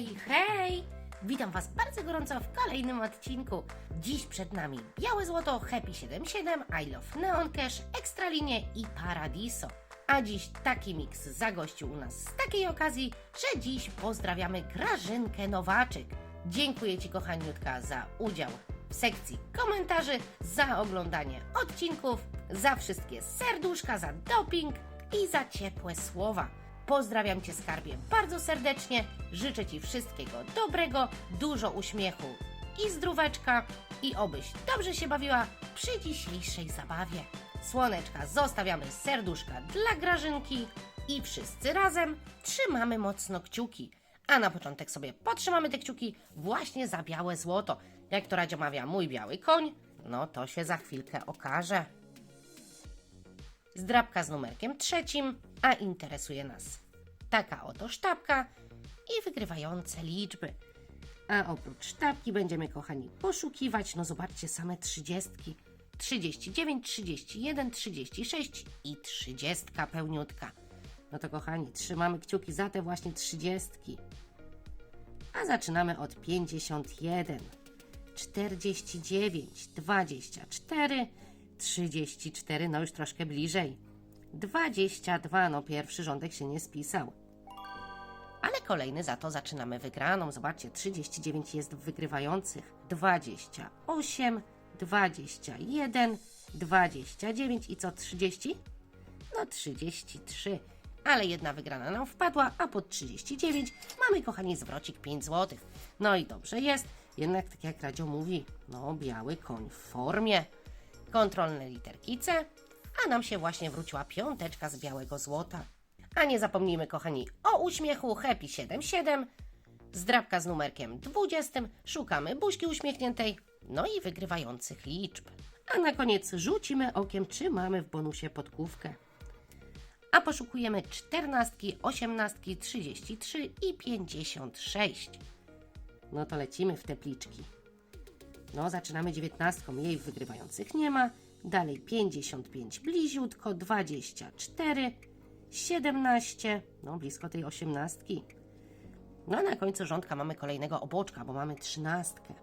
Hej, hej! Witam Was bardzo gorąco w kolejnym odcinku. Dziś przed nami Białe Złoto, Happy 77, I Love Neon Cash, Ekstralinie i Paradiso. A dziś taki miks zagościł u nas z takiej okazji, że dziś pozdrawiamy Grażynkę Nowaczyk. Dziękuję Ci kochaniutka za udział w sekcji komentarzy, za oglądanie odcinków, za wszystkie serduszka, za doping i za ciepłe słowa. Pozdrawiam Cię skarbie bardzo serdecznie, życzę Ci wszystkiego dobrego, dużo uśmiechu i zdróweczka i obyś dobrze się bawiła przy dzisiejszej zabawie. Słoneczka zostawiamy serduszka dla Grażynki i wszyscy razem trzymamy mocno kciuki. A na początek sobie potrzymamy te kciuki właśnie za białe złoto. Jak to Radzio mawia, mój biały koń, no to się za chwilkę okaże. Zdrabka z numerkiem trzecim, a interesuje nas taka oto sztabka i wygrywające liczby. A oprócz sztabki będziemy, kochani, poszukiwać, no zobaczcie, same trzydziestki. 39, 31, 36 i 30 pełniutka. No to kochani, trzymamy kciuki za te właśnie trzydziestki. A zaczynamy od 51, 49, 24, 34, no już troszkę bliżej. 22, no pierwszy rządek się nie spisał. Ale kolejny za to zaczynamy wygraną. Zobaczcie, 39 jest wygrywających. 28, 21, 29 i co 30? No 33. Ale jedna wygrana nam wpadła, a pod 39 mamy, kochani, zwrocik 5 zł. No i dobrze jest, jednak tak jak Radzio mówi, no biały koń w formie. Kontrolne literki C, a nam się właśnie wróciła piąteczka z białego złota. A nie zapomnijmy, kochani, o uśmiechu Happy 77, zdrabka z numerkiem 20, szukamy buźki uśmiechniętej, no i wygrywających liczb. A na koniec rzucimy okiem, czy mamy w bonusie podkówkę. A poszukujemy 14, 18, 33 i 56. No to lecimy w te pliczki. No, zaczynamy dziewiętnastką, jej wygrywających nie ma. Dalej 55 bliziutko, 24, 17, no blisko tej osiemnastki. No a na końcu rządka mamy kolejnego oboczka, bo mamy trzynastkę.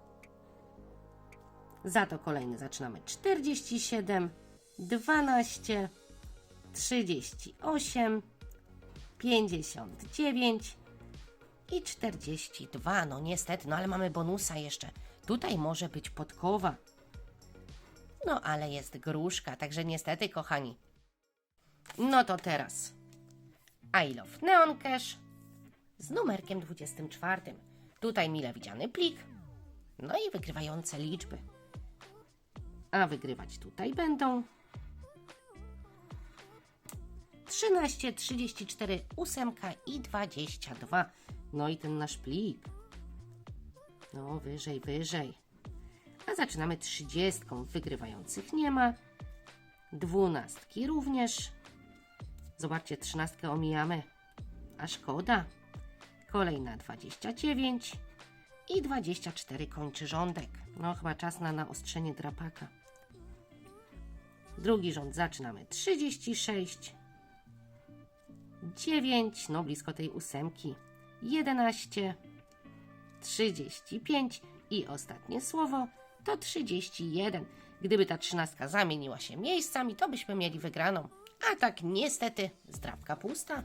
Za to kolejny zaczynamy 47, 12, 38, 59 i 42. No niestety, no ale mamy bonusa jeszcze. Tutaj może być podkowa. No ale jest gruszka, także niestety, kochani. No to teraz. I love Neon Cash z numerkiem 24. Tutaj mile widziany plik. No i wygrywające liczby. A wygrywać tutaj będą 13, 34, 8 i 22. No i ten nasz plik. No, wyżej, wyżej. A zaczynamy trzydziestką. Wygrywających nie ma. Dwunastki również. Zobaczcie, trzynastkę omijamy. A szkoda. Kolejna 29 i 24 kończy rządek. No, chyba czas na naostrzenie drapaka. Drugi rząd zaczynamy 36, 9, no blisko tej ósemki, 11, 35 i ostatnie słowo to 31. Gdyby ta trzynastka zamieniła się miejscami, to byśmy mieli wygraną. A tak niestety zdrabka pusta.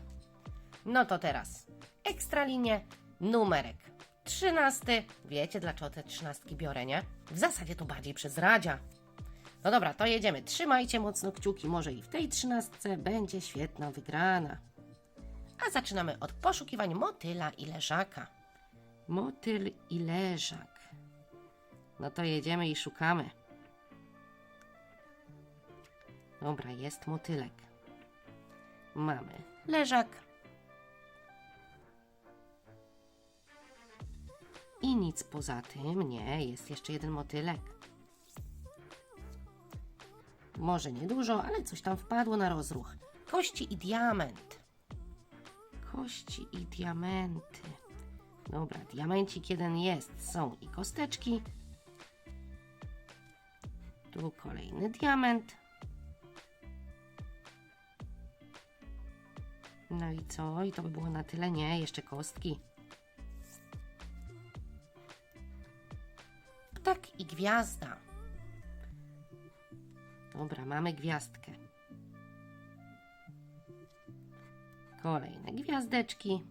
No to teraz ekstralinie, numerek 13. Wiecie dlaczego te trzynastki biorę, nie? W zasadzie to bardziej przez Radzia. No dobra, to jedziemy. Trzymajcie mocno kciuki, może i w tej trzynastce będzie świetna wygrana. A zaczynamy od poszukiwań motyla i leżaka. Motyl i leżak. No to jedziemy i szukamy. Dobra, jest motylek. Mamy leżak. I nic poza tym, nie, jest jeszcze jeden motylek. Może niedużo, ale coś tam wpadło na rozruch. Kości i diament. Kości i diamenty. Dobra, diamencik jeden jest, są i kosteczki. Tu kolejny diament. No i co? I to by było na tyle? Nie, jeszcze kostki. Ptak i gwiazda. Dobra, mamy gwiazdkę. Kolejne gwiazdeczki.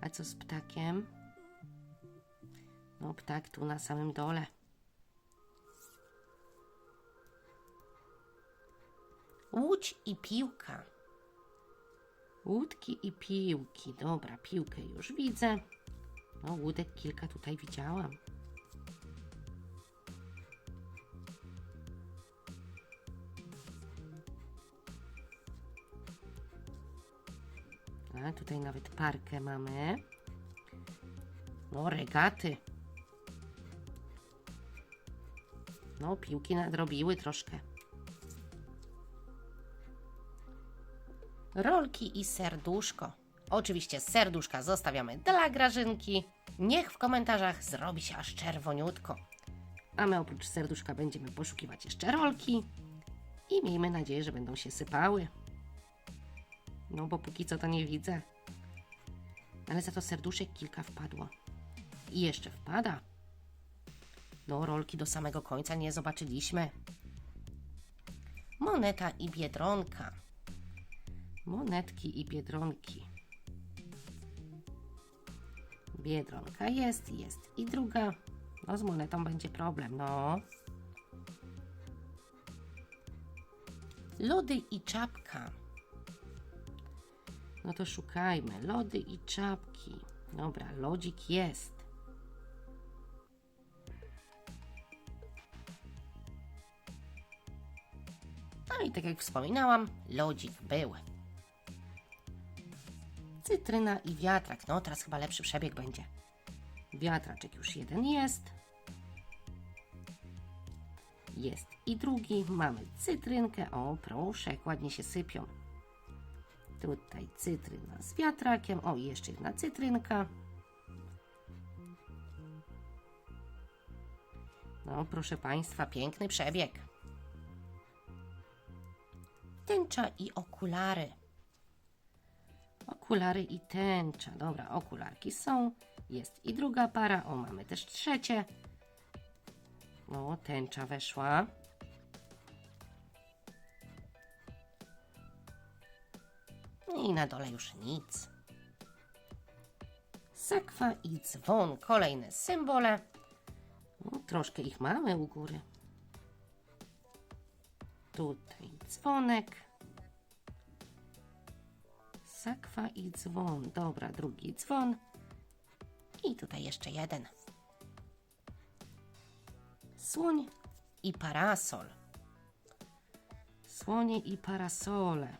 A co z ptakiem? No, ptak tu na samym dole. Łódź i piłka. Łódki i piłki. Dobra, piłkę już widzę. No, łódek kilka tutaj widziałam. A tutaj nawet parkę mamy. No, regaty. No, piłki nadrobiły troszkę. Rolki i serduszko. Oczywiście serduszka zostawiamy dla Grażynki. Niech w komentarzach zrobi się aż czerwoniutko. A my oprócz serduszka będziemy poszukiwać jeszcze rolki. I miejmy nadzieję, że będą się sypały. No bo póki co to nie widzę. Ale za to serduszek kilka wpadło. I jeszcze wpada. No, rolki do samego końca nie zobaczyliśmy. Moneta i biedronka. Monetki i biedronki. Biedronka jest, jest i druga. No, z monetą będzie problem, no. Lody i czapka. No to szukajmy. Lody i czapki. Dobra, lodzik jest. Tak jak wspominałam, lodzik był. Cytryna i wiatrak. No teraz chyba lepszy przebieg będzie. Wiatraczek już jeden jest. Jest i drugi. Mamy cytrynkę. O, proszę, jak ładnie się sypią. Tutaj cytryna z wiatrakiem. O, i jeszcze jedna cytrynka. No, proszę Państwa, piękny przebieg. Tęcza i okulary. Okulary i tęcza. Dobra, okularki są. Jest i druga para. O, mamy też trzecie. O, tęcza weszła. I na dole już nic. Sakwa i dzwon. Kolejne symbole. No, troszkę ich mamy u góry. Tutaj dzwonek. Sakwa i dzwon. Dobra, drugi dzwon. I tutaj jeszcze jeden. Słoń i parasol. Słonie i parasole.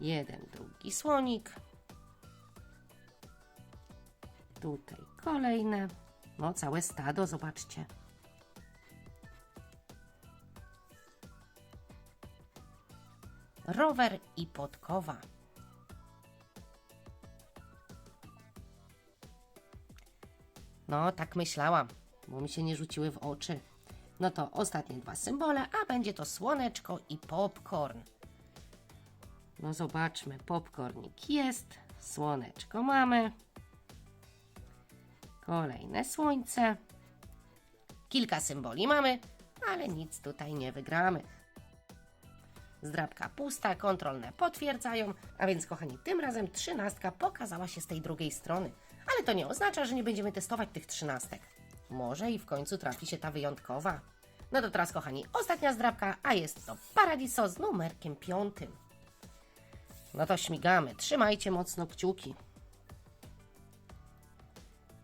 Jeden, drugi słonik. Tutaj kolejne. No, całe stado, zobaczcie. Rower i podkowa. No, tak myślałam, bo mi się nie rzuciły w oczy. No to ostatnie dwa symbole, a będzie to słoneczko i popcorn. No zobaczmy, popcornik jest, słoneczko mamy. Kolejne słońce. Kilka symboli mamy, ale nic tutaj nie wygramy. Zdrabka pusta, kontrolne potwierdzają, a więc kochani, tym razem trzynastka pokazała się z tej drugiej strony. Ale to nie oznacza, że nie będziemy testować tych trzynastek. Może i w końcu trafi się ta wyjątkowa. No to teraz kochani, ostatnia zdrabka, a jest to Paradiso z numerkiem piątym. No to śmigamy, trzymajcie mocno kciuki.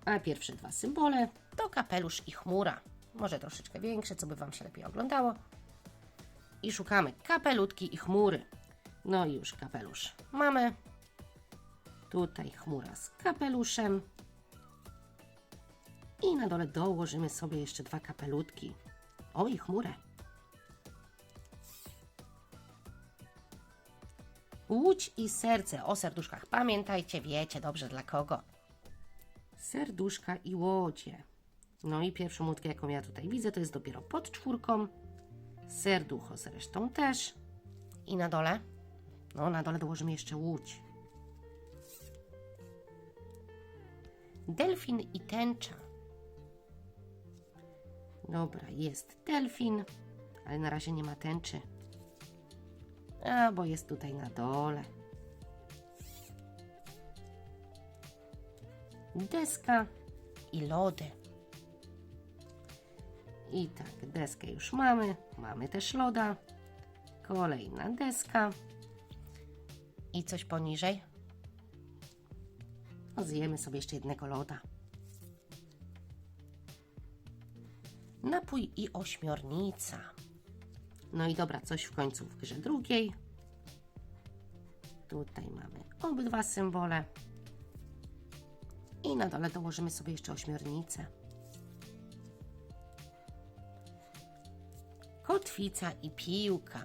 A pierwsze dwa symbole to kapelusz i chmura. Może troszeczkę większe, co by Wam się lepiej oglądało. I szukamy kapelutki i chmury. No i już kapelusz mamy. Tutaj chmura z kapeluszem. I na dole dołożymy sobie jeszcze dwa kapelutki. O i chmurę. Łódź i serce. O serduszkach pamiętajcie, wiecie dobrze dla kogo. Serduszka i łodzie. No i pierwszą łódkę, jaką ja tutaj widzę, to jest dopiero pod czwórką. Serducho zresztą też. I na dole? No, na dole dołożymy jeszcze łódź. delfin i tęcza. Dobra, jest delfin, ale na razie nie ma tęczy. A, bo jest tutaj na dole. Deska i lody. I tak, deskę już mamy. Mamy też loda. Kolejna deska. I coś poniżej. No, zjemy sobie jeszcze jednego loda. Napój i ośmiornica. No i dobra, coś w końcu w grze drugiej. Tutaj mamy obydwa symbole. I na dole dołożymy sobie jeszcze ośmiornicę. Kotwica i piłka.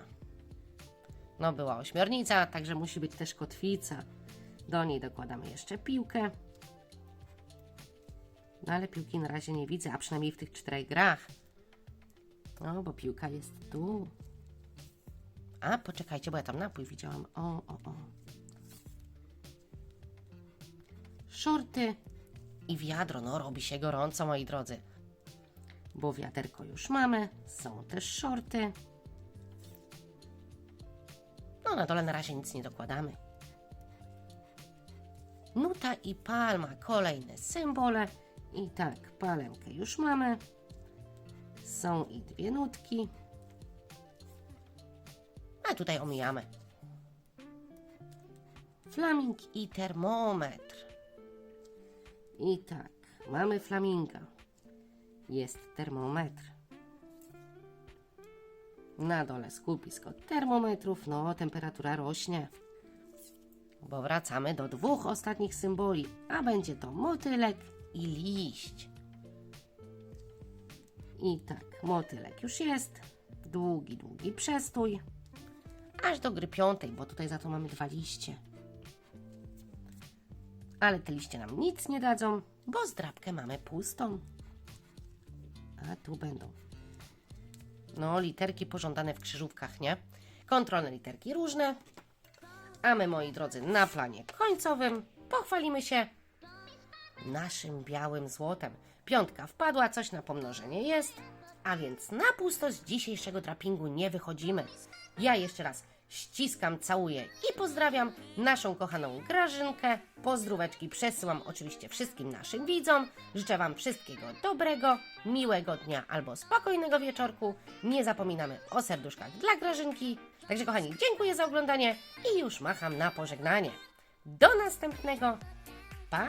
No była ośmiornica, także musi być też kotwica. Do niej dokładamy jeszcze piłkę. No ale piłki na razie nie widzę, a przynajmniej w tych czterech grach. No, bo piłka jest tu. A, poczekajcie, bo ja tam napój widziałam. O, o, o. Szorty i wiadro. No, robi się gorąco, moi drodzy. Bo wiaderko już mamy. Są też szorty. No, na dole na razie nic nie dokładamy. Nuta i palma, kolejne symbole. I tak, palemkę już mamy. Są i dwie nutki. A tutaj omijamy. Flaming i termometr. I tak, mamy flaminga. Jest termometr. Na dole skupisko termometrów, no temperatura rośnie. Bo wracamy do dwóch ostatnich symboli, a będzie to motylek i liść. I tak, motylek już jest. Długi, długi przestój. Aż do gry piątej, bo tutaj za to mamy dwa liście. Ale te liście nam nic nie dadzą, bo zdrabkę mamy pustą. A tu będą. No, literki pożądane w krzyżówkach, nie? Kontrolne literki różne. A my, moi drodzy, na planie końcowym pochwalimy się naszym białym złotem. Piątka wpadła, coś na pomnożenie jest, a więc na pusto z dzisiejszego drapingu nie wychodzimy. Ja jeszcze raz ściskam, całuję i pozdrawiam naszą kochaną Grażynkę. Pozdróweczki przesyłam oczywiście wszystkim naszym widzom. Życzę Wam wszystkiego dobrego, miłego dnia albo spokojnego wieczorku. Nie zapominamy o serduszkach dla Grażynki. Także kochani, dziękuję za oglądanie i już macham na pożegnanie. Do następnego. Pa!